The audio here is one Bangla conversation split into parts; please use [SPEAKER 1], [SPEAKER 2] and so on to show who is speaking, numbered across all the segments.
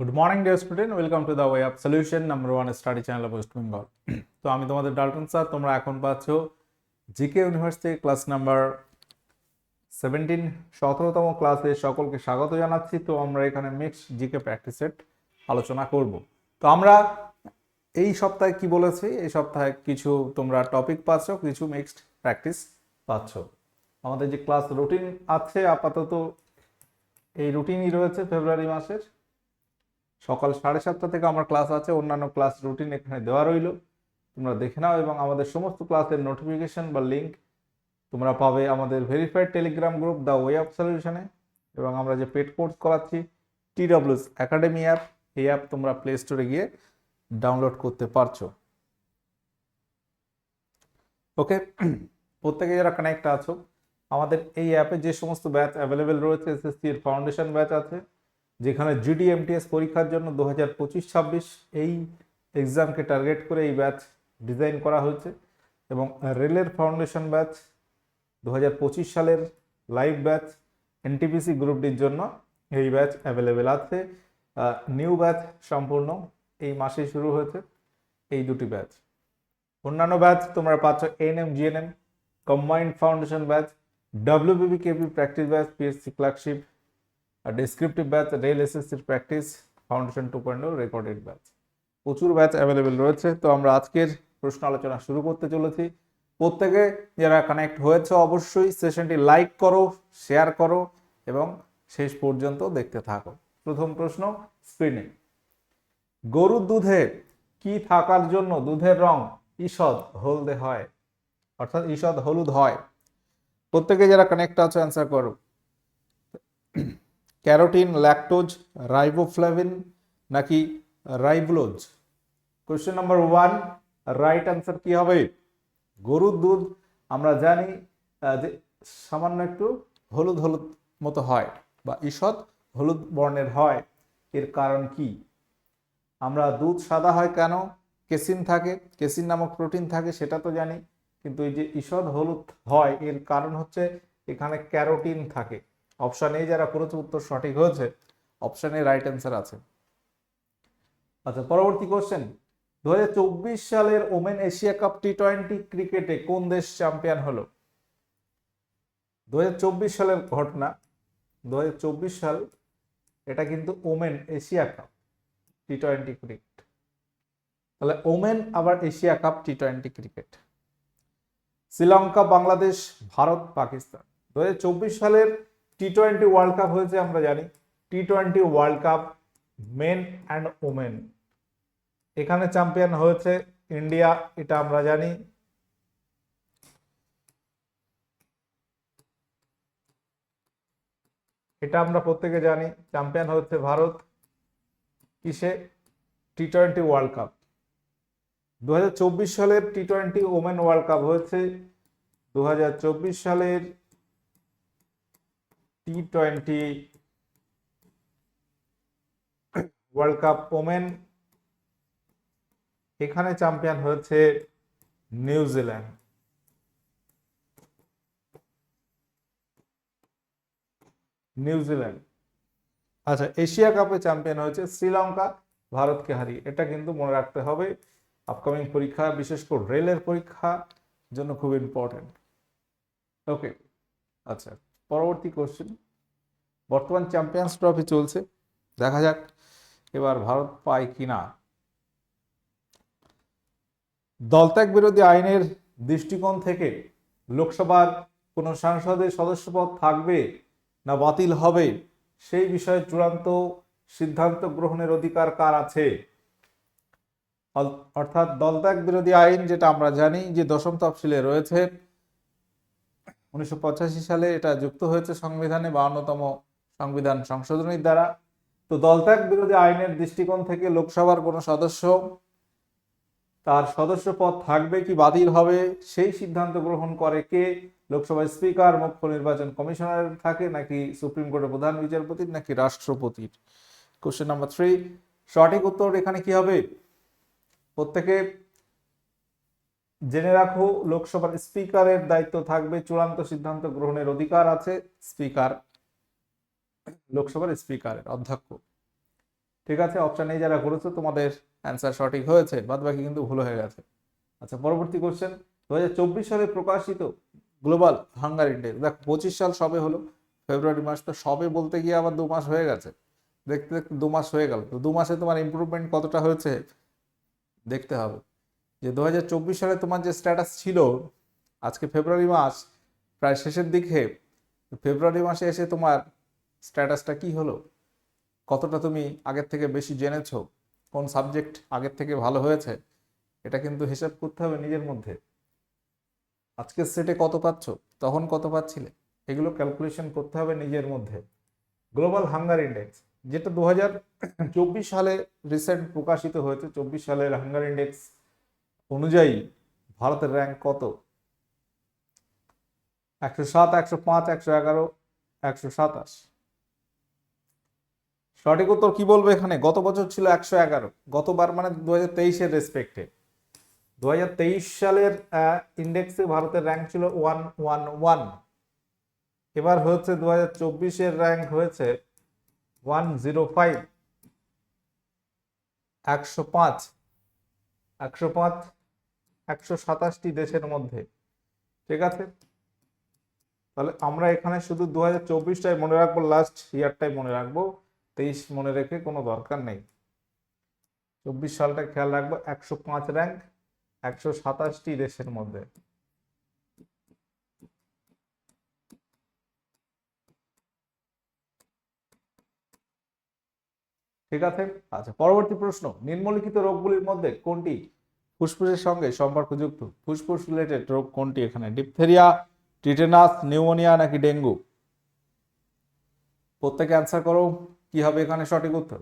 [SPEAKER 1] Good morning dear student welcome to the way of solution number one study channel West Bengal তো আমি তোমাদের ডাল্টন স্যার তোমরা এখন পাচ্ছ GK university class number seventeen সতেরোতম ক্লাসে সকলকে স্বাগত জানাচ্ছি। তো, আমরা এখানে মিক্স জিকে প্র্যাকটিস সেট আলোচনা করব। তো, আমরা এই সপ্তাহে কি বলেছি? এই সপ্তাহে কিছু তোমরা টপিক পাচ্ছ, কিছু মিক্সড প্র্যাকটিস পাচ্ছ। আমাদের যে ক্লাস রুটিন আছে, আপাতত এই রুটিনই রয়েছে ফেব্রুয়ারি মাসের। সকাল সাড়ে সাতটা থেকে আমার ক্লাস আছে, অন্যান্য ক্লাস রুটিন এখানে দেওয়া রইল। তোমরা দেখে নাও এবং আমাদের সমস্ত ক্লাসের নোটিফিকেশন বা লিঙ্ক তোমরা পাবে আমাদের verified telegram group the way of সলিউশনে এবং আমরা যে পেড কোর্স করাচ্ছি T W S academy app এই অ্যাপ তোমরা প্লে স্টোরে গিয়ে ডাউনলোড করতে পারছ। ওকে প্রত্যেকে যারা কানেক্ট আছো, আমাদের এই অ্যাপে যে সমস্ত ব্যাচ অ্যাভেলেবেল রয়েছে এসএসসি এর ফাউন্ডেশন ব্যাচ আছে যেখানে জিডি এমটিএস পরীক্ষার জন্য দু হাজার পঁচিশ ছাব্বিশ এই এক্সামকে টার্গেট করে এই ব্যাচ ডিজাইন করা হয়েছে এবং রেলের ফাউন্ডেশন ব্যাচ দু হাজার পঁচিশ সালের লাইভ ব্যাচ এনটিপিসি গ্রুপটির জন্য এই ব্যাচ অ্যাভেলেবেল আছে। নিউ ব্যাচ সম্পূর্ণ এই মাসেই শুরু হয়েছে এই দুটি ব্যাচ অন্যান্য ব্যাচ তোমরা পাচ্ছ N M G N M combined foundation batch W B B K P practice batch P S C clerkship descriptive batch rail এসএসসির practice foundation two point recorded batch প্রচুর ব্যাচ অ্যাভেলেবেল রয়েছে। তো আমরা আজকের প্রশ্ন আলোচনা শুরু করতে চলেছি। প্রত্যেকে যারা কানেক্ট হয়েছে অবশ্যই সেশনটি লাইক করো শেয়ার করো এবং শেষ পর্যন্ত দেখতে থাকো। প্রথম প্রশ্ন স্ক্রিনে গরুর দুধে কি থাকার জন্য দুধের রং ঈষদ হলদে হয়? অর্থাৎ ঈষদ হলুদ হয়। প্রত্যেকে যারা কানেক্ট আছে অ্যান্সার করো। ক্যারোটিন ল্যাকটোজ রাইবোফ্লাভিন নাকি ribulose question number one right answer কি হবে? গরুর দুধ, আমরা জানি যে সামান্য একটু হলুদ হলুদ মতো হয় বা ঈষৎ হলুদ বর্ণের হয়, এর কারণ কি? আমরা দুধ সাদা হয় কেন? কেসিন থাকে, কেসিন নামক প্রোটিন থাকে, সেটা তো জানি, কিন্তু এই যে ঈষৎ হলুদ হয়, এর কারণ হচ্ছে এখানে ক্যারোটিন থাকে। অপশন এ যারা করেছে, উত্তর সঠিক হয়েছে। অপশন এ রাইট অ্যান্সার আছে। আচ্ছা পরবর্তী কোশ্চেন দু সালের women Asia cup T twenty ক্রিকেটে কোন দেশ চ্যাম্পিয়ন হলো? দু সালের ঘটনা। দু সাল, এটা কিন্তু women Asia cup T twenty cricket. তাহলে ওমেন, আবার Asia cup T twenty cricket. Sri Lanka, Bangladesh, Bharat, Pakistan. দু হাজার চব্বিশ সালের টি টোয়েন্টি ওয়ার্ল্ড কাপ হয়েছে, আমরা জানি। T twenty world cup men and women এখানে চ্যাম্পিয়ন হয়েছে ইন্ডিয়া এটা আমরা জানি। এটা আমরা প্রত্যেকে জানি চ্যাম্পিয়ন হচ্ছে ভারত। কিসে? টি টোয়েন্টি ওয়ার্ল্ড কাপ দু হাজার চব্বিশ সালের T twenty women world cup হয়েছে। দু হাজার চব্বিশ সালের T twenty world cup women এখানে চ্যাম্পিয়ন হয়েছে নিউজিল্যান্ড নিউজিল্যান্ড আচ্ছা এশিয়া কাপে চ্যাম্পিয়ন হয়েছে শ্রীলঙ্কা। ভারতকে হারিয়ে, এটা কিন্তু মনে রাখতে হবে। আপকামিং পরীক্ষা, বিশেষ করে রেলের পরীক্ষা জন্য খুব ইম্পর্টেন্ট ওকে আচ্ছা। পরবর্তী কোশ্চেন বর্তমান চ্যাম্পিয়ন্স ট্রফি চলছে। দেখা যাক এবার ভারত পায় কিনা। দলত্যাগ বিরোধী আইনের দৃষ্টিকোণ থেকে লোকসভার কোন সাংসদের সদস্যপদ থাকবে না বাতিল হবে, সেই বিষয়ে চূড়ান্ত সিদ্ধান্ত গ্রহণের অধিকার কার আছে? অর্থাৎ দলত্যাগ বিরোধী আইন, যেটা আমরা জানি যে দশম তফসিলে রয়েছে উনিশশো পঁচাশি সালে এটা যুক্ত হয়েছে সংবিধানে বাউন্নতম সংবিধান সংশোধনীর দ্বারা। তো দলত্যাগ বিরোধী আইনের দৃষ্টিকোণ থেকে লোকসভার কোনো সদস্য, তার সদস্য পদ থাকবে কি বাতিল হবে, সেই সিদ্ধান্ত গ্রহণ করে কে? লোকসভার স্পিকার, মুখ্য নির্বাচন কমিশনার থাকে নাকি সুপ্রিম কোর্টের প্রধান বিচারপতির নাকি রাষ্ট্রপতির কোশ্চেন নাম্বার থ্রি। সঠিক উত্তর এখানে কি হবে? প্রত্যেকে জেনে রাখো, লোকসভার স্পিকারের দায়িত্ব থাকবে, চূড়ান্ত সিদ্ধান্ত গ্রহণের অধিকার আছে, স্পিকার, লোকসভার স্পিকারের অধ্যক্ষ। ঠিক আছে অপশন এই যারা করেছ, তোমাদের অ্যান্সার সঠিক হয়েছে বাদ বাকি কিন্তু ভুল হয়ে গেছে। আচ্ছা পরবর্তী কোশ্চেন দু হাজার চব্বিশ সালে প্রকাশিত গ্লোবাল হাঙ্গার ইন্ডেক্স, দেখ, পঁচিশ সাল সবে হলো, ফেব্রুয়ারি মাস তো সবে বলতে গিয়ে আবার দু মাস হয়ে গেছে। দেখতে দেখতে দু মাস হয়ে গেল, তো দু মাসে তোমার ইম্প্রুভমেন্ট কতটা হয়েছে, দেখতে হবে। যে দু হাজার চব্বিশ সালে তোমার যে স্ট্যাটাস ছিল, আজকে ফেব্রুয়ারি মাস, প্রায় শেষের দিকে ফেব্রুয়ারি মাসে এসে তোমার স্ট্যাটাসটা কি হলো? কতটা তুমি আগের থেকে বেশি জেনেছো? কোন সাবজেক্ট আগের থেকে ভালো হয়েছে? এটা কিন্তু হিসাব করতে হবে নিজের মধ্যে। আজকের সেটে কত পাচ্ছ? তখন কত পাচ্ছিলে? এগুলো ক্যালকুলেশন করতে হবে নিজের মধ্যে। গ্লোবাল হাঙ্গার ইন্ডেক্স যেটা দু হাজার চব্বিশ সালে রিসেন্ট প্রকাশিত হয়েছে, চব্বিশ সালের হাঙ্গার ইন্ডেক্স অনুযায়ী ভারতের র্যাঙ্ক কত? একশো সাত, একশো পাঁচ, একশো এগারো, একশো সাতাশ। সঠিক উত্তর কি বলব এখানে? গত বছর ছিল একশো এগারো। গতবার মানে দু হাজার তেইশের রেসপেক্টে দু হাজার তেইশ সালের ইন্ডেক্সে ভারতের র্যাঙ্ক ছিল ওয়ান ওয়ান ওয়ান এবার হচ্ছে দু হাজার চব্বিশের র্যাঙ্ক হয়েছে ওয়ান জিরো ফাইভ একশো পাঁচ। একশো পাঁচ একশো সাতাশটি দেশের মধ্যে। ঠিক আছে? তাহলে আমরা এখানে শুধু দু হাজার চব্বিশটাই মনে রাখব লাস্ট ইয়ারটাই মনে রাখব। তেইশ মনে রেখে কোনো দরকার নেই। চব্বিশ সালটা খেয়াল রাখব, একশো পাঁচ র্যাঙ্ক একশো সাতাশটি দেশের মধ্যে। ঠিক আছে? আচ্ছা পরবর্তী প্রশ্ন। নিম্নলিখিত রোগগুলির মধ্যে কোনটি ফুসফুসের সঙ্গে সম্পর্কযুক্ত। ফুসফুস রিলেটেড রোগ কোনটি এখানে? ডিপথেরিয়া টিটেনাস নিউমোনিয়া নাকি ডেঙ্গু? প্রত্যেকে অ্যান্সার করো, কি হবে এখানে সঠিক উত্তর?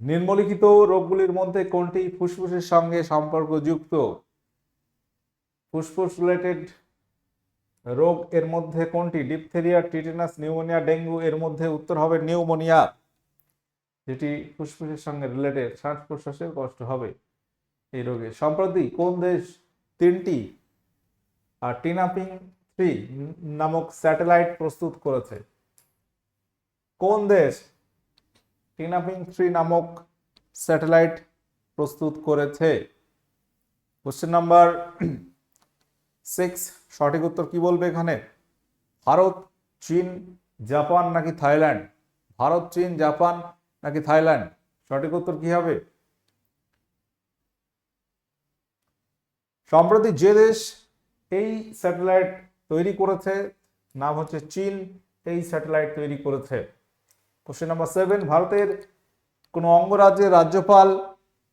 [SPEAKER 1] নিম্নলিখিত রোগগুলির মধ্যে কোনটি ফুসফুসের সঙ্গে সম্পর্কযুক্ত? ফুসফুস রিলেটেড রোগ এর মধ্যে কোনটি? ডিপথেরিয়া টিটেনাস নিউমোনিয়া ডেঙ্গু এর মধ্যে উত্তর হবে নিউমোনিয়া। যেটি ফুসফুসের সঙ্গে রিলেটেড শ্বাস প্রশ্বাসের কষ্ট হবে। এই রোগে। সম্প্রতি কোন দেশ তিনটি আর টিনাপিং থ্রি নামক স্যাটেলাইট প্রস্তুত করেছে? কোন দেশ টিনাপিং থ্রি নামক স্যাটেলাইট প্রস্তুত করেছে? Question number six. সঠিক উত্তর কি বলবে এখানে? ভারত, চীন, জাপান নাকি থাইল্যান্ড? ভারত, চীন, জাপান নাকি থাইল্যান্ড? সঠিক উত্তর কি হবে? সম্প্রতি যে দেশ এই স্যাটেলাইট তৈরি করেছে, নাম হচ্ছে চীন, এই স্যাটেলাইট তৈরি করেছে। কোশ্চেন নাম্বার সেভেন ভারতের কোনো অঙ্গরাজ্যের রাজ্যপাল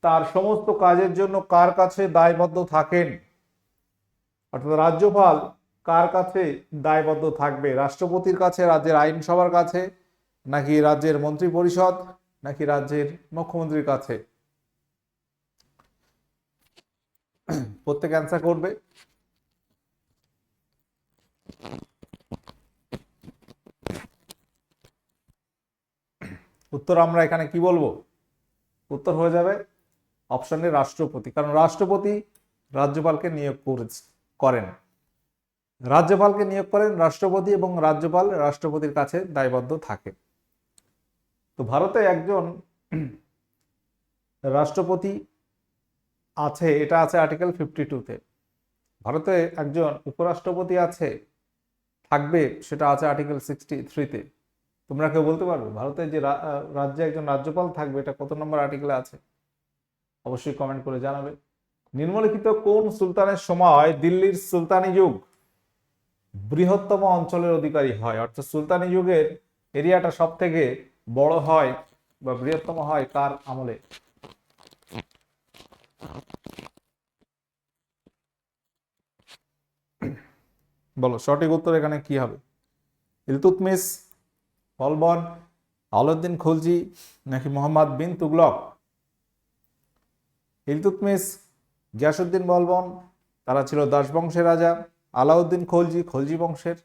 [SPEAKER 1] তার সমস্ত কাজের জন্য কার কাছে দায়বদ্ধ থাকেন? অর্থাৎ রাজ্যপাল কার কাছে দায়বদ্ধ থাকবে? রাষ্ট্রপতির কাছে, রাজ্যের আইনসভার কাছে, নাকি রাজ্যের মন্ত্রী পরিষদ নাকি রাজ্যের মুখ্যমন্ত্রীর কাছে? প্রত্যেক অ্যান্সার করবে। উত্তর আমরা এখানে কি বলব? উত্তর হয়ে যাবে অপশনে রাষ্ট্রপতি। কারণ রাষ্ট্রপতি রাজ্যপালকে নিয়োগ করেন। রাজ্যপালকে নিয়োগ করেন রাষ্ট্রপতি এবং রাজ্যপাল রাষ্ট্রপতির কাছে দায়বদ্ধ থাকে। তো ভারতে একজন রাষ্ট্রপতি আছে, এটা আছে আর্টিকেল ফিফটি টুতে ভারতে একজন উপরাষ্ট্রপতি আছে, থাকবে, সেটা আছে আর্টিকেল সিক্সটি থ্রিতে তোমরা কেউ বলতে পারবে? ভারতের যে রাজ্যে একজন রাজ্যপাল থাকবে, এটা কত নম্বর আর্টিকেলে আছে? অবশ্যই কমেন্ট করে জানাবে। নিম্নলিখিত কোন সুলতানের সময় দিল্লির সুলতানি যুগ বৃহত্তম অঞ্চলের অধিকারী হয়? অর্থাৎ সুলতানি যুগের এরিয়াটা সব থেকে বড় হয় বা বৃহত্তম হয় কার আমলে? বলো, সঠিক উত্তর এখানে কি হবে? ইলতুতমিস বলবন আলাউদ্দিন খলজি নাকি মোহাম্মদ বিন তুগলক? ইলতুতমিস গিয়াসুদ্দিন বলবন তারা ছিল দাস বংশের রাজা। আলাউদ্দিন খলজি খলজি বংশের,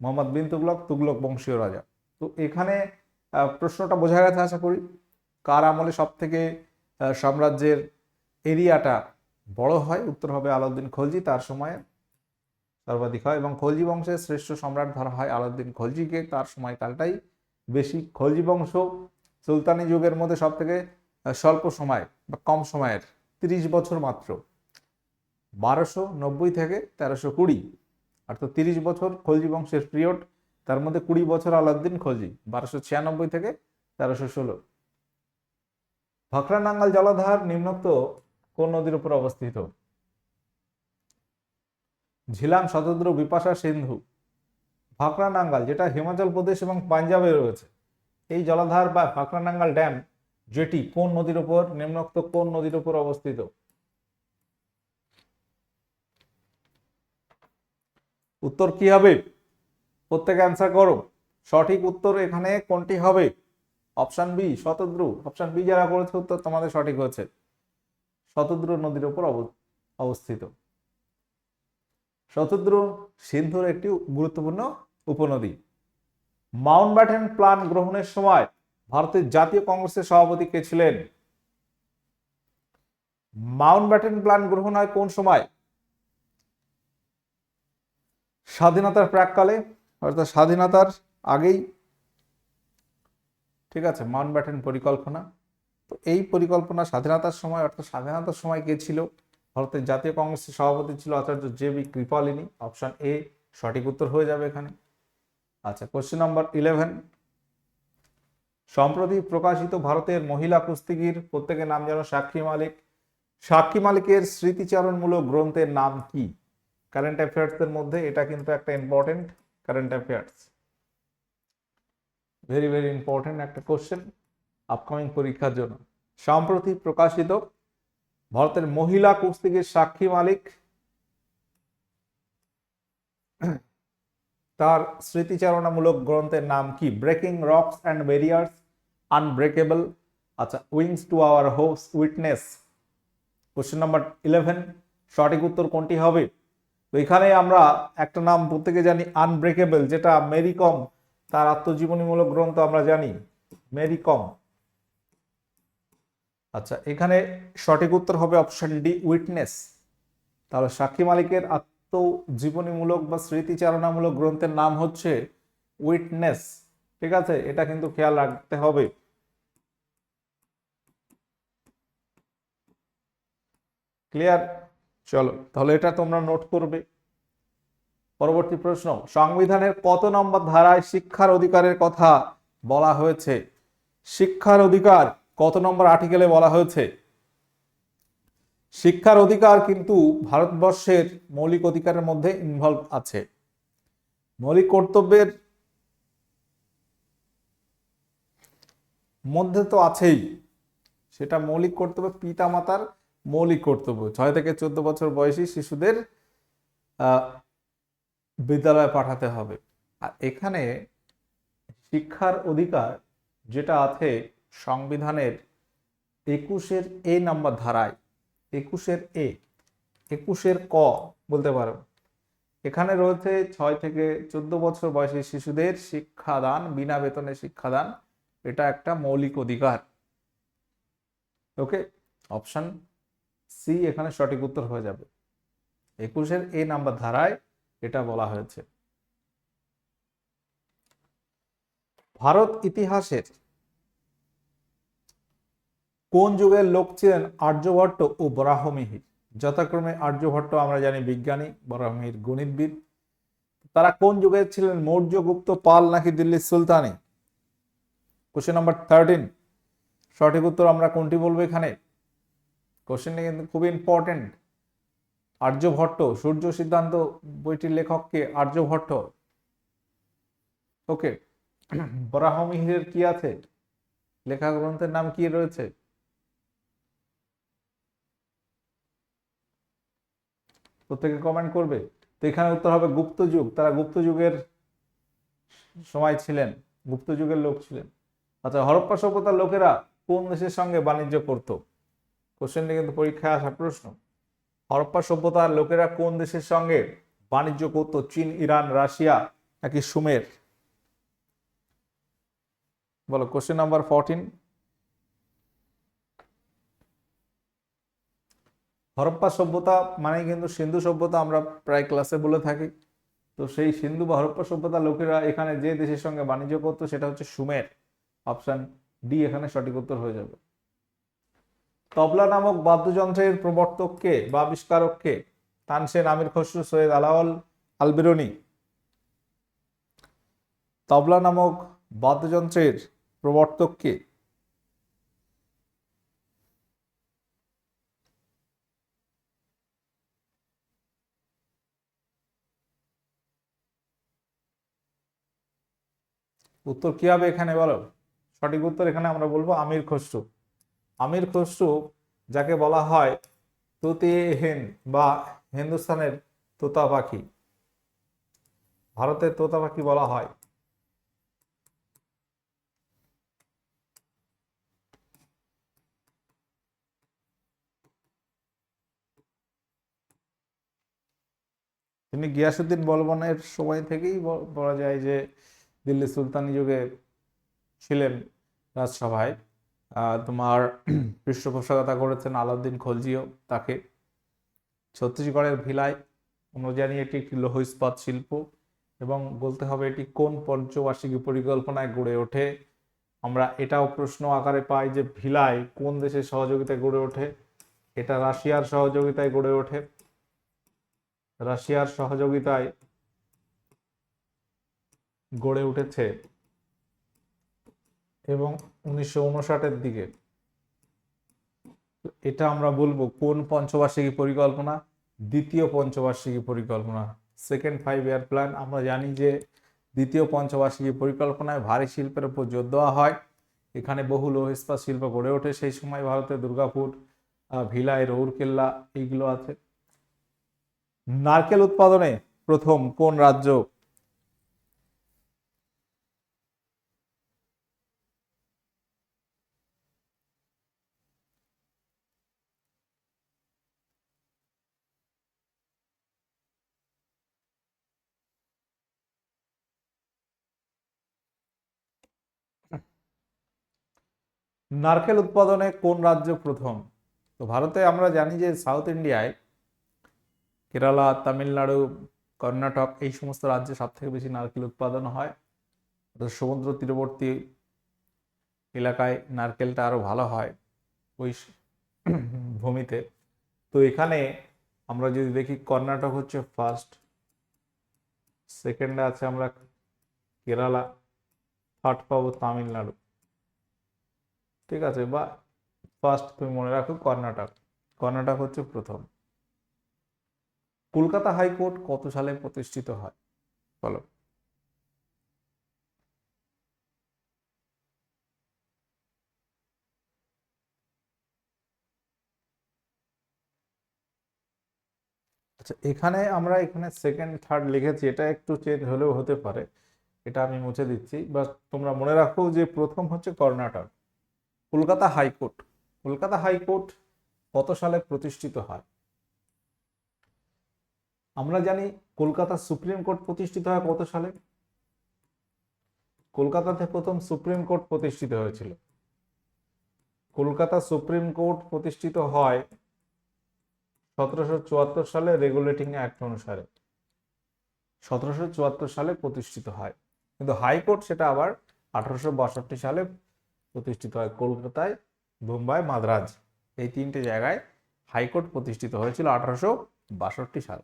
[SPEAKER 1] মোহাম্মদ বিন তুগলক তুগলক বংশীয় রাজা। তো এখানে প্রশ্নটা বোঝা গেছে আশা করি, কার আমলে সব থেকে সাম্রাজ্যের এরিয়াটা বড় হয়? উত্তর হবে আলাউদ্দিন খলজি, তার সময়ে সর্বাধিক হয় এবং খলজি বংশের শ্রেষ্ঠ সম্রাট ধরা হয় আলাউদ্দিন খলজিকে। তার সময়কালটাই বেশি খলজি বংশ। সুলতানি যুগের মধ্যে সব থেকে স্বল্প সময় বা কম সময়ের তিরিশ বছর মাত্র। বারোশো নব্বই থেকে তেরোশো কুড়ি। অর্থাৎ তিরিশ বছর খলজি বংশের পিরিয়ড তার মধ্যে কুড়ি বছর আলাউদ্দিন খলজি, বারোশো ছিয়ানব্বই থেকে তেরোশো ষোলো। ভাকরানাঙ্গাল জলাধার নিম্নোক্ত কোন নদীর উপর অবস্থিত? ঝিলাম শতদ্র বিপাশা সিন্ধু ভাকরা নাঙ্গাল যেটা হিমাচল প্রদেশ এবং পাঞ্জাবে রয়েছে। এই জলাধার বা ভাকরানাঙ্গাল ড্যাম, যেটি কোন নদীর উপর, নিম্নোক্ত কোন নদীর উপর অবস্থিত? উত্তর কি হবে? প্রত্যেক অ্যান্সার করো। সঠিক উত্তর এখানে কোনটি হবে? Option B Shatadru option B যারা করেছে, উত্তর তোমাদের সঠিক হয়েছে। শতদ্রু নদীর উপর অব- অবস্থিত। শতদ্রু সিন্ধুর একটি গুরুত্বপূর্ণ উপনদী। মাউন্ট ব্যাটেন প্ল্যান গ্রহণের সময় ভারতের জাতীয় কংগ্রেসের সভাপতি কে ছিলেন? মাউন্ট ব্যাটেন প্ল্যান গ্রহণ হয় কোন সময়? স্বাধীনতার প্রাককালে, অর্থাৎ স্বাধীনতার আগেই। ঠিক আছে, মাউন্ট ব্যাটেন পরিকল্পনা। তো এই পরিকল্পনা স্বাধীনতার সময়, অর্থাৎ স্বাধীনতার সময় কে ছিল? ভারতের জাতীয় কংগ্রেসের সভাপতি ছিল Acharya J B Kripalani. Option A, সঠিক উত্তর হয়ে যাবে এখানে। আচ্ছা কোশ্চেন নাম্বার ইলেভেন সম্প্রতি প্রকাশিত ভারতের মহিলা কুস্তিগির প্রত্যেকের নাম যেন সাক্ষী মালিক। সাক্ষী মালিকের স্মৃতিচারণমূলক গ্রন্থের নাম কি? কারেন্ট অ্যাফেয়ার্স এর মধ্যে এটা কিন্তু একটা important current affairs very very important একটা কোশ্চেন আপকামিং পরীক্ষার জন্য। সম্প্রতি প্রকাশিত ভারতের মহিলা কুস্তিগির সাক্ষী মালিক। তার স্মৃতিচারণামূলক গ্রন্থের নাম কি? Breaking rocks and barriers unbreakable আচ্ছা wings to our hopes witness question number eleven সঠিক উত্তর কোনটি হবে? তো এখানে আমরা একটা নাম প্রত্যেকে জানি আনব্রেকেবল যেটা মেরি কম তার আত্মজীবনীমূলক গ্রন্থ আমরা জানি মেরি কম আচ্ছা এখানে সঠিক উত্তর হবে অপশন ডি উইটনেস তাহলে সাক্ষী মালিকের আত্মজীবনীমূলক বা স্মৃতিচারণামূলক গ্রন্থের নাম হচ্ছে উইটনেস ঠিক আছে? এটা কিন্তু খেয়াল রাখতে হবে। ক্লিয়ার চলো, তাহলে এটা তোমরা নোট করবে। পরবর্তী প্রশ্ন, সংবিধানের কত নম্বর ধারায় শিক্ষার অধিকারের কথা বলা হয়েছে? শিক্ষার অধিকার কত নম্বর আর্টিকেলে বলা হয়েছে? শিক্ষার অধিকার কিন্তু ভারতবর্ষের মৌলিক অধিকারের মধ্যে ইনভলভ আছে। মৌলিক কর্তব্যের মধ্যে তো আছেই। সেটা মৌলিক কর্তব্য পিতা মাতার মৌলিক কর্তব্য। ছয় থেকে চোদ্দ বছর বয়সী শিশুদের বিদ্যালয়ে পাঠাতে হবে। আর এখানে শিক্ষার অধিকার যেটা আছে সংবিধানের একুশের এ নাম্বার ধারায়, একুশের এ, একুশের ক বলতে পারো। এখানে রয়েছে ছয় থেকে চোদ্দ বছর বয়সী শিশুদের শিক্ষাদান, বিনা বেতনে শিক্ষাদান। এটা একটা মৌলিক অধিকার। ওকে? অপশন সি, এখানে সঠিক উত্তর হয়ে যাবে। একুশের এ নাম্বার ধারায় এটা বলা হয়েছে। ভারত ইতিহাসের কোন যুগের লোক ছিলেন আর্যভট্ট ও বরাহমিহির যথাক্রমে আর্যভট্ট আমরা জানি বিজ্ঞানী বরাহমিহির গণিতবিদ। তারা কোন যুগের ছিলেন? মৌর্যগুপ্ত পাল নাকি দিল্লির সুলতানি? কোশ্চেন নাম্বার থার্টিন সঠিক উত্তর আমরা কোনটি বলব এখানে? কোশ্চেনটা কিন্তু খুবই ইম্পর্টেন্ট আর্যভট্ট, সূর্য সিদ্ধান্ত বইটির লেখককে আর্যভট্ট। ওকে বরাহমিহিরের কি আছে? লেখা গ্রন্থের নাম কি রয়েছে? প্রত্যেকে কমেন্ট করবে। তো এখানে উত্তর হবে গুপ্ত যুগ। তারা গুপ্ত যুগের সময় ছিলেন, গুপ্ত যুগের লোক ছিলেন। আচ্ছা হরপ্পা সভ্যতার লোকেরা কোন দেশের সঙ্গে বাণিজ্য করত? কোশ্চেনটা কিন্তু পরীক্ষায় আসা প্রশ্ন। হরপ্পা সভ্যতার লোকেরা কোন দেশের সঙ্গে বাণিজ্য করত? চীন, ইরান, রাশিয়া, নাকি সুমের? বলো কোশ্চেন নাম্বার ফোরটিন হরপ্পা সভ্যতা মানে কিন্তু সিন্ধু সভ্যতা, আমরা প্রায় ক্লাসে বলে থাকি। তো সেই সিন্ধু বা হরপ্পা সভ্যতার লোকেরা এখানে যে দেশের সঙ্গে বাণিজ্য করতো, সেটা হচ্ছে সুমের। অপশন ডি এখানে সঠিক উত্তর হয়ে যাবে। তবলা নামক বাদ্যযন্ত্রের প্রবর্তককে বা আবিষ্কারককে তানসেন, আমির খসরু, সৈয়দ আলাওয়াল আলবেরনি। তবলা নামক বাদ্যযন্ত্রের প্রবর্তককে উত্তর কি হবে এখানে বলো? সঠিক উত্তর এখানে আমরা বলব আমির খসরু। আমির খসরু যাকে বলা হয় তুতি হিন্দ বা হিন্দুস্তানের তোতা পাখি। ভারতের তোতা পাখি বলা হয়। তিনি গিয়াসুদ্দিন বলবনের সময় থেকেই বলা যায় যে দিল্লি সুলতানি যুগে ছিলেন রাজসভায়। তোমার পৃষ্ঠপোষকতা করেছেন আলাউদ্দিন খলজিও তাকে। ছত্তিশগড়ের ভিলায় অনুযায়ী এটি একটি লৌহ ইস্পাত শিল্প এবং বলতে হবে এটি কোন পঞ্চবার্ষিকী পরিকল্পনায় গড়ে ওঠে। আমরা এটাও প্রশ্ন আকারে পাই যে ভিলাই কোন দেশের সহযোগিতায় গড়ে ওঠে? এটা রাশিয়ার সহযোগিতায় গড়ে ওঠে। রাশিয়ার সহযোগিতায় গড়ে উঠেছে এবং উনিশশো উনষাটের দিকে। এটা আমরা বলব কোন পঞ্চবার্ষিকী পরিকল্পনা? দ্বিতীয় পঞ্চবার্ষিকী পরিকল্পনা। সেকেন্ড ফাইভ ইয়ার প্ল্যান আমরা জানি যে দ্বিতীয় পঞ্চবার্ষিকী পরিকল্পনায় ভারী শিল্পের উপর জোর দেওয়া হয়। এখানে বহু লৌহ ইস্পাত শিল্প গড়ে ওঠে। সেই সময় ভারতে দুর্গাপুর ভিলাই, রৌরকেল্লা এইগুলো আছে। নারকেল উৎপাদনে প্রথম কোন রাজ্য নারকেল উৎপাদনে কোন রাজ্য প্রথম? তো ভারতে আমরা জানি যে সাউথ ইন্ডিয়ায় কেরালা, তামিলনাড়ু, কর্ণাটক এই সমস্ত রাজ্যে সব থেকে বেশি নারকেল উৎপাদন হয়। সমুদ্র তীরবর্তী এলাকায় নারকেলটা আরও ভালো হয় ওই ভূমিতে। তো এখানে আমরা যদি দেখি কর্ণাটক হচ্ছে ফার্স্ট সেকেন্ডে আছে আমরা কেরালা থার্ড পাবো তামিলনাড়ু। ঠিক আছে? বা ফার্স্ট তুমি মনে রাখো কর্ণাটক। কর্ণাটক হচ্ছে প্রথম। কলকাতা হাইকোর্ট কত সালে প্রতিষ্ঠিত হয়? বলো। আচ্ছা এখানে আমরা এখানে সেকেন্ড থার্ড লিখেছি। এটা একটু চেঞ্জ হলেও হতে পারে। এটা আমি মুছে দিচ্ছি। বা তোমরা মনে রাখো যে প্রথম হচ্ছে Karnataka. Kolkata high court. Kolkata high court কত সালে প্রতিষ্ঠিত হয়? আমরা জানি কলকাতা সুপ্রিম কোর্ট প্রতিষ্ঠিত হয় কত সালে? কলকাতাতে প্রথম সুপ্রিম কোর্ট প্রতিষ্ঠিত হয়েছিল। কলকাতা সুপ্রিম কোর্ট প্রতিষ্ঠিত হয় সতেরোশো চুয়াত্তর সালে রেগুলেটিং অ্যাক্ট অনুসারে। সতেরোশো চুয়াত্তর সালে প্রতিষ্ঠিত হয়। কিন্তু হাইকোর্ট সেটা আবার আঠারোশো বাষট্টি সালে প্রতিষ্ঠিত হয় কলকাতায় বোম্বাই মাদ্রাজ। এই তিনটে জায়গায় হাইকোর্ট প্রতিষ্ঠিত হয়েছিল আঠারোশো বাষট্টি সাল।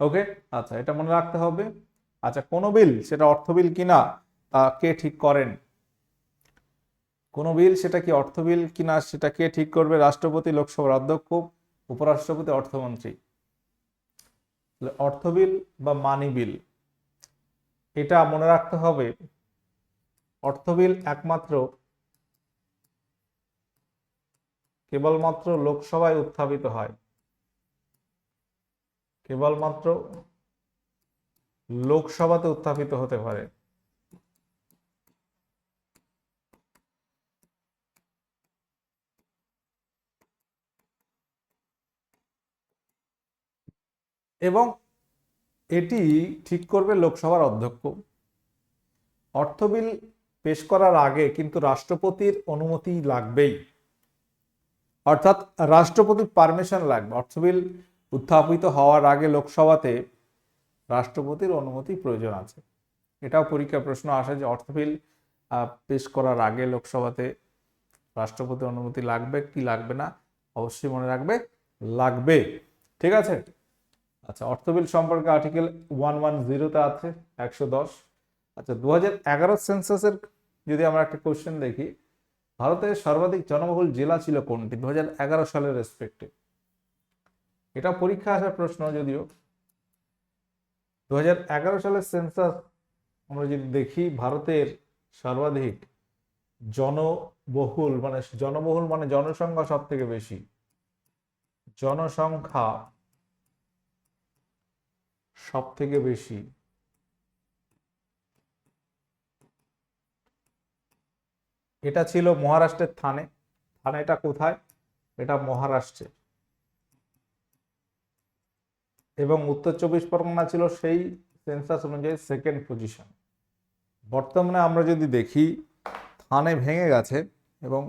[SPEAKER 1] ওকে? আচ্ছা এটা মনে রাখতে হবে। আচ্ছা কোন বিল, সেটা অর্থ বিল কিনা তা কে ঠিক করেন? কোন বিল, সেটা কি অর্থ বিল কিনা সেটা কে ঠিক করবে? রাষ্ট্রপতি, লোকসভার অধ্যক্ষ, উপরাষ্ট্রপতি, অর্থমন্ত্রী। অর্থ বিল বা মানি বিল, এটা মনে রাখতে হবে। অর্থ বিল একমাত্র কেবলমাত্র লোকসভায় উত্থাপিত হয়। কেবলমাত্র লোকসভাতে উত্থাপিত হতে পারে। এবং এটি ঠিক করবে লোকসভার অধ্যক্ষ। অর্থ বিল পেশ করার আগে কিন্তু রাষ্ট্রপতির অনুমতি লাগবেই। অর্থাৎ রাষ্ট্রপতির পারমিশন লাগবে। অর্থ বিল উত্থাপিত হওয়ার আগে লোকসভাতে রাষ্ট্রপতির অনুমতি প্রয়োজন আছে। এটাও পরীক্ষা প্রশ্ন আসে যে অর্থ বিল পেশ করার আগে লোকসভাতে রাষ্ট্রপতির অনুমতি লাগবে কি লাগবে না? অবশ্যই মনে রাখবে, লাগবে। ঠিক আছে? আচ্ছা অর্থবিল সম্পর্কে আর্টিকেল ওয়ান ওয়ান জিরোতে আছে, একশো দশ। আচ্ছা দু হাজার এগারো সেন্সাসের যদি আমরা একটা কোশ্চেন দেখি, ভারতের সর্বাধিক জনবহুল জেলা ছিল কোনটি? দু হাজার এগারো সালের রেসপেক্টে এটা পরীক্ষা আসার প্রশ্ন যদিও। দু হাজার এগারো সালের সেন্সাস আমরা যদি দেখি, ভারতের সর্বাধিক জনবহুল মানে জনবহুল মানে জনসংখ্যা সব থেকে বেশি। জনসংখ্যা সব থেকে বেশি। এটা ছিল মহারাষ্ট্রের থানে। থানে এটা কোথায়? এটা মহারাষ্ট্রে। এবং উত্তর চব্বিশ পরগনা ছিল সেই সেন্সাস অনুযায়ী সেকেন্ড পজিশন বর্তমানে আমরা যদি দেখি, থানে ভেঙে গেছে এবং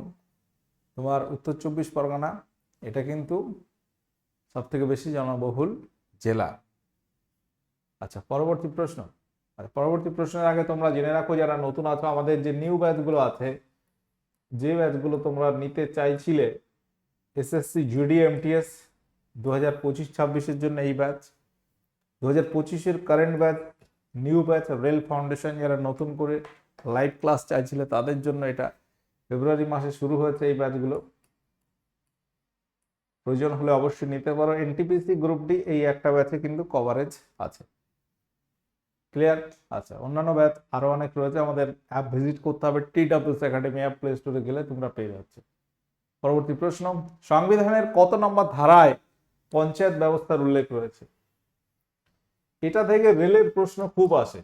[SPEAKER 1] তোমার উত্তর চব্বিশ পরগনা, এটা কিন্তু সব থেকে বেশি জনবহুল জেলা। আচ্ছা পরবর্তী প্রশ্ন। আচ্ছা পরবর্তী প্রশ্নের আগে তোমরা জেনে রাখো, যারা নতুন আছো, আমাদের যে নিউ ব্যাচগুলো আছে যে ব্যাচগুলো তোমরা নিতে চাইছিলে এসএসসি জিডি এমটিএস দু হাজার পঁচিশ, ছাব্বিশের জন্য এই ব্যাচ দু হাজার পঁচিশের current batch new batch rail foundation যারা নতুন করে লাইভ ক্লাস চাইছিলে, তাদের জন্য এটা ফেব্রুয়ারি মাসে শুরু হয়েছে এই ব্যাচগুলো প্রয়োজন হলে অবশ্যই নিতে পারো। এনটিপিসি গ্রুপ ডি এই একটা ব্যাচে কিন্তু কভারেজ আছে। ক্লিয়ার আচ্ছা অন্যান্য ব্যাচ আরও অনেক রয়েছে, আমাদের অ্যাপ ভিজিট করতে হবে T W S academy app play স্টোরে গেলে তোমরা পেয়ে যাচ্ছে। পরবর্তী প্রশ্ন, সংবিধানের কত নম্বর ধারায় পঞ্চায়েত ব্যবস্থার উল্লেখ রয়েছে? এটা থেকে রেলের প্রশ্ন খুব আসে।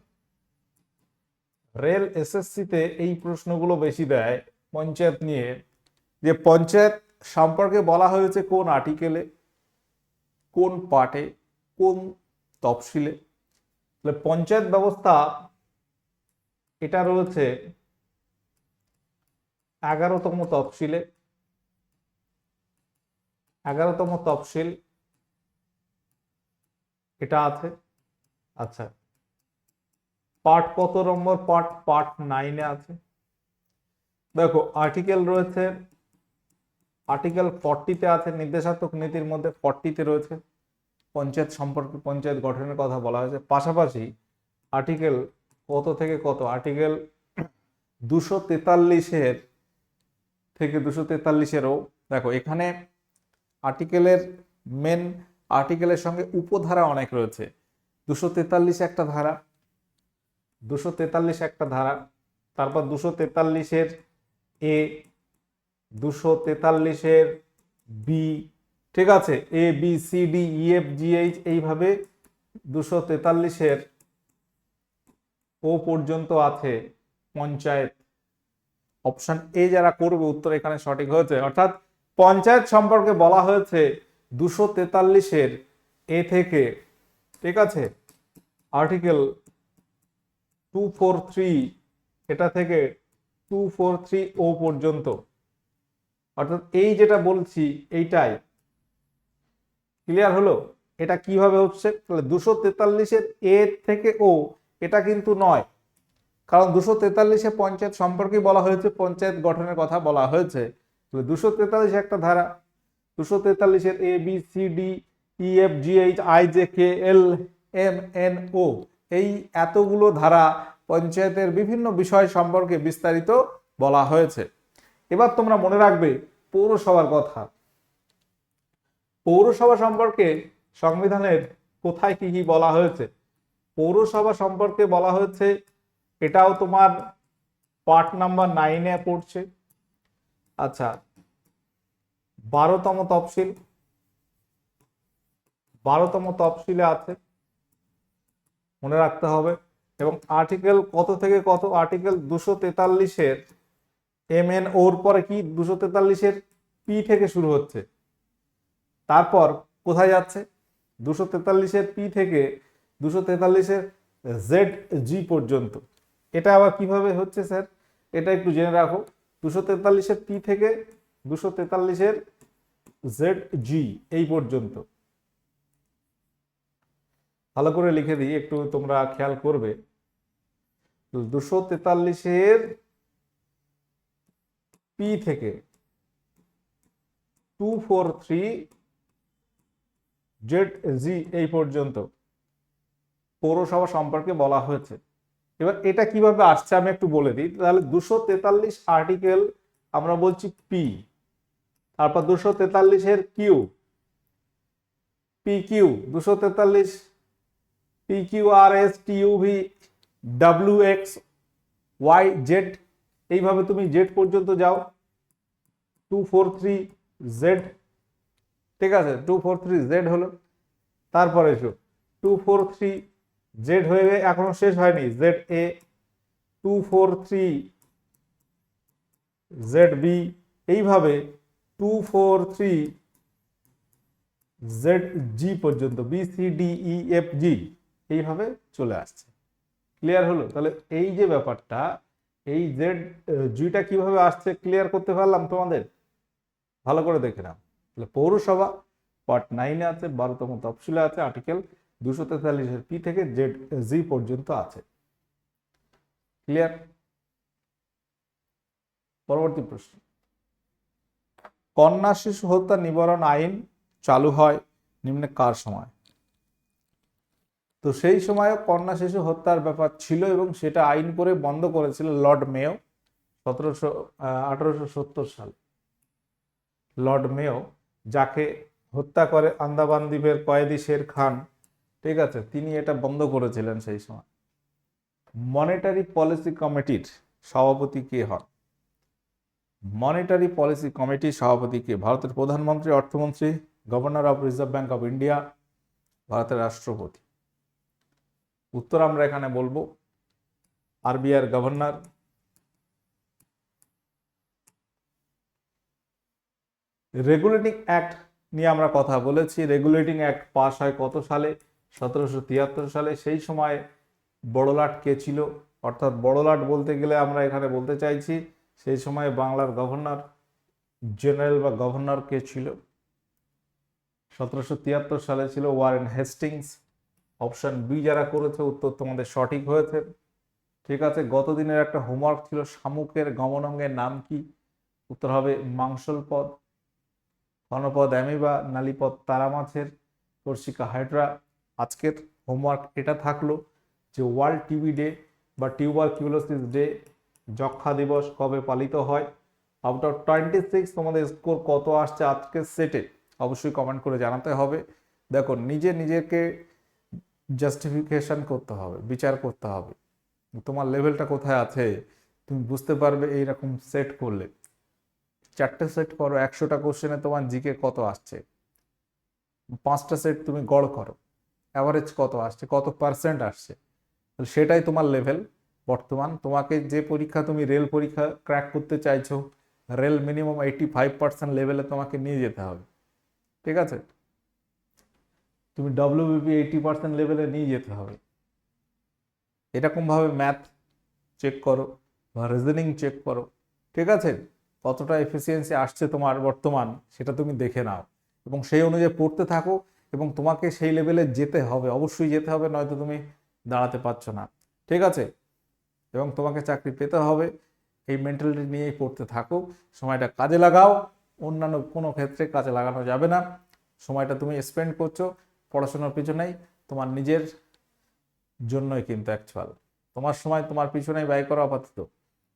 [SPEAKER 1] রেল এসএসসিতে এই প্রশ্নগুলো বেশি দেয় পঞ্চায়েত নিয়ে, যে পঞ্চায়েত সম্পর্কে বলা হয়েছে কোন আর্টিকেলে কোন পার্টে কোন তফসিলে তাহলে পঞ্চায়েত ব্যবস্থা এটা রয়েছে এগারোতম তফসিলে। এগারোতম তফসিল এটা আছে। আচ্ছা পার্ট কত নম্বর পার্ট পার্ট নাইনে আছে। দেখো আর্টিকেল রয়েছে আর্টিকেল ফর্টিতে আছে, নির্দেশাত্মক নীতির মধ্যে ফর্টিতে রয়েছে। পঞ্চায়েত সম্পর্কে, পঞ্চায়েত গঠনের কথা বলা হয়েছে। পাশাপাশি আর্টিকেল কত থেকে কত? আর্টিকেল দুশো তেতাল্লিশের থেকে দুশো তেতাল্লিশেরও, দেখো এখানে আর্টিকেলের মেন আর্টিকেলের সঙ্গে উপধারা অনেক রয়েছে। দুশো তেতাল্লিশ একটা ধারা, দুশো তেতাল্লিশ একটা ধারা, তারপর দুশো তেতাল্লিশের এ দুশো তেতাল্লিশের বি ঠিক আছে? A B C D E F G H এইভাবে দুশো তেতাল্লিশের ও পর্যন্ত আছে পঞ্চায়েত। অপশন এ যারা করবে, উত্তর এখানে সঠিক হয়েছে। অর্থাৎ পঞ্চায়েত সম্পর্কে বলা হয়েছে দুশো তেতাল্লিশের এ থেকে। ঠিক আছে? আর্টিকেল টু ফোর থ্রি এটা থেকে টু ফোর থ্রি ও পর্যন্ত। অর্থাৎ এই যেটা বলছি, এইটাই। ক্লিয়ার হলো? এটা কীভাবে হচ্ছে? তাহলে দুশো তেতাল্লিশের এ থেকে ও এটা কিন্তু নয়। কারণ দুশো তেতাল্লিশে পঞ্চায়েত সম্পর্কে বলা হয়েছে, পঞ্চায়েত গঠনের কথা বলা হয়েছে। তাহলে দুশো তেতাল্লিশ একটা ধারা। দুশো তেতাল্লিশের A B C D E F G H I J K L M N O এই এতগুলো ধারা পঞ্চায়েতের বিভিন্ন বিষয় সম্পর্কে বিস্তারিত বলা হয়েছে। এবার তোমরা মনে রাখবে, পৌরসভার কথা। পৌরসভা সম্পর্কে সংবিধানের কোথায় কি কি বলা হয়েছে? পৌরসভা সম্পর্কে বলা হয়েছে, এটাও তোমার পার্ট নাম্বার নাইনে পড়ছে। আচ্ছা বারোতম তফসিল। বারোতম তফসিলে আছে, মনে রাখতে হবে। এবং আর্টিকেল কত থেকে কত? আর্টিকেল দুশো তেতাল্লিশের এম এন ওর পরে কি দুশো তেতাল্লিশের পি থেকে শুরু হচ্ছে? তারপর কোথায় যাচ্ছে? দুশো তেতাল্লিশের পি থেকে দুশো তেতাল্লিশের জেড জি পর্যন্ত। এটা আবার কীভাবে হচ্ছে স্যার? এটা একটু জেনে রাখো। দুশো তেতাল্লিশের পি থেকে দুশো তেতাল্লিশের জেড জি এই পর্যন্ত। ভালো করে লিখে দিই, একটু তোমরা খেয়াল করবে। দুশো তেতাল্লিশের পি থেকে two four three Z, G এই পর্যন্ত পৌরসভা সম্পর্কে বলা হয়েছে। এবার এটা কীভাবে আসছে আমি একটু বলে দিই। তাহলে দুশো তেতাল্লিশ আর্টিকেল আমরা বলছি পি তারপর দুশো তেতাল্লিশের কিউ পি কিউ দুশো তেতাল্লিশ P Q R S T U V W X Y Z এইভাবে তুমি জেড পর্যন্ত যাও। টু ফোর থ্রি জেড ঠিক আছে? টু ফোর থ্রি জেড হলো। তারপরে এসো। টু ফোর থ্রি জেড হয়ে এখনও শেষ হয়নি। Z A two four three Z B এইভাবে two four three Z G পর্যন্ত B C D E F G এইভাবে চলে আসছে। ক্লিয়ার হলো? তাহলে এই যে ব্যাপারটা, এই জেড জিটা কীভাবে আসছে ক্লিয়ার করতে পারলাম তোমাদের? ভালো করে দেখে নাও। তাহলে পৌরসভা পার্ট নাইনে আছে, বারোতম তফসিলে আছে আর্টিকেল দুশো তেতাল্লিশের পি থেকে জেড জি পর্যন্ত আছে। ক্লিয়ার পরবর্তী প্রশ্ন। কন্যা শিশু হত্যা নিবারণ আইন চালু হয় নিম্নে কার সময়? তো সেই সময়ও কন্যা শিশু হত্যার ব্যাপার ছিল এবং সেটা আইন করে বন্ধ করেছিল লর্ড মেয় সতেরোশো আঠারোশো সত্তর সালে। লর্ড মেয় যাকে হত্যা করে আন্দামান দ্বীপের কয়েদি শের খান, ঠিক আছে, তিনি এটা বন্ধ করেছিলেন সেই সময়। মনিটারি পলিসি কমিটির সভাপতি কে হন? মনিটারি পলিসি কমিটির সভাপতি কে? ভারতের প্রধানমন্ত্রী, অর্থমন্ত্রী governor of reserve bank of India ভারতের রাষ্ট্রপতি। উত্তর আমরা এখানে বলব। আরবিআর গভর্নর রেগুলেটিং অ্যাক্ট নিয়ে আমরা কথা বলেছি। রেগুলেটিং অ্যাক্ট পাস হয় কত সালে? সতেরোশো তিয়াত্তর সালে। সেই সময় বড়লাট কে ছিল? অর্থাৎ বড়লাট বলতে গেলে আমরা এখানে বলতে চাইছি, সেই সময় বাংলার গভর্নর জেনারেল বা গভর্নর কে ছিল? সতেরোশো তিয়াত্তর সালে ছিল ওয়ারেন হেস্টিংস অপশন বি যারা করেছে, উত্তর তোমাদের সঠিক হয়েছে। ঠিক আছে গত দিনের একটা হোমওয়ার্ক ছিল শামুকের গমনঙ্গের নাম কি? উত্তর হবে মাংসল পদ ঘনপদ অ্যামিবা, নালিপদ তারা মাছের কর্ষিকা হাইড্রা, আজকের হোমওয়ার্ক এটা থাকল যে ওয়ার্ল্ড টিবি ডে বা টিউবার কিউলোসিস ডে, যক্ষা দিবস কবে পালিত হয় আউট অফ টোয়েন্টি সিক্স তোমাদের স্কোর কত আসছে আজকের সেটে অবশ্যই কমেন্ট করে জানাতে হবে। দেখো, নিজে নিজেকে জাস্টিফিকেশন করতে হবে, বিচার করতে হবে। তোমার লেভেলটা কোথায় আছে? তুমি বুঝতে পারবে এইরকম সেট করলে। চারটে সেট করো, একশোটা কোশ্চেনে তোমার জিকে কত আসছে? পাঁচটা সেট তুমি গড় করো। অ্যাভারেজ কত আসছে? কত পার্সেন্ট আসছে? তাহলে সেটাই তোমার লেভেল বর্তমান। তোমাকে যে পরীক্ষা তুমি রেল পরীক্ষা ক্র্যাক করতে চাইছো rail minimum eighty five percent লেভেলে তোমাকে নিয়ে যেতে হবে। ঠিক আছে? তুমি ডব্লিউবিপি এইটি পার্সেন্ট লেভেলে নিয়ে যেতে হবে। এরকমভাবে ম্যাথ চেক করো বা রিজনিং চেক করো। ঠিক আছে? কতটা এফিসিয়েন্সি আসছে তোমার বর্তমান, সেটা তুমি দেখে নাও। এবং সেই অনুযায়ী পড়তে থাকো এবং তোমাকে সেই লেভেলে যেতে হবে, অবশ্যই যেতে হবে, নয়তো তুমি দাঁড়াতে পারছ না। ঠিক আছে? এবং তোমাকে চাকরি পেতে হবে, এই মেন্টালিটি নিয়েই পড়তে থাকো। সময়টা কাজে লাগাও, অন্যান্য কোনো ক্ষেত্রে কাজে লাগানো যাবে না। সময়টা তুমি স্পেন্ড করছ, পড়াশোনার পিছনেই, তোমার নিজের জন্যই কিন্তু অ্যাকচুয়াল তোমার সময় তোমার পিছনেই ব্যয় করা আপাতত।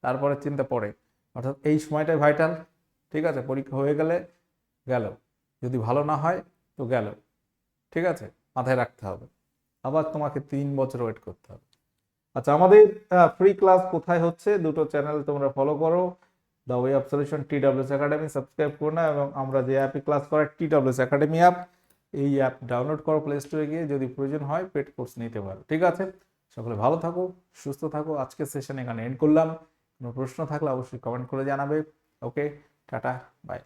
[SPEAKER 1] তারপরে চিন্তা পড়ে। অর্থাৎ এই সময়টাই ভাইটাল ঠিক আছে? পরীক্ষা হয়ে গেলে গেল। যদি ভালো না হয়, তো গেল। ঠিক আছে? মাথায় রাখতে হবে। আবার তোমাকে তিন বছর ওয়েট করতে হবে। আচ্ছা আমাদের ফ্রি ক্লাস কোথায় হচ্ছে? দুটো চ্যানেল তোমরা ফলো করো। The way of solution T WS academy subscribe করো না এবং আমরা যে অ্যাপে ক্লাস করাই টি ডাব্লিউএস একাডেমি অ্যাপ এই অ্যাপ ডাউনলোড করো প্লে স্টোরে গিয়ে। যদি প্রয়োজন হয় পেড কোর্স নিতে পারো। ঠিক আছে? সকলে ভালো থাকো, সুস্থ থাকো। আজকের সেশন এখানে এন্ড করলাম। কোনো প্রশ্ন থাকলে অবশ্যই কমেন্ট করে জানাবে। ওকে টাটা বাই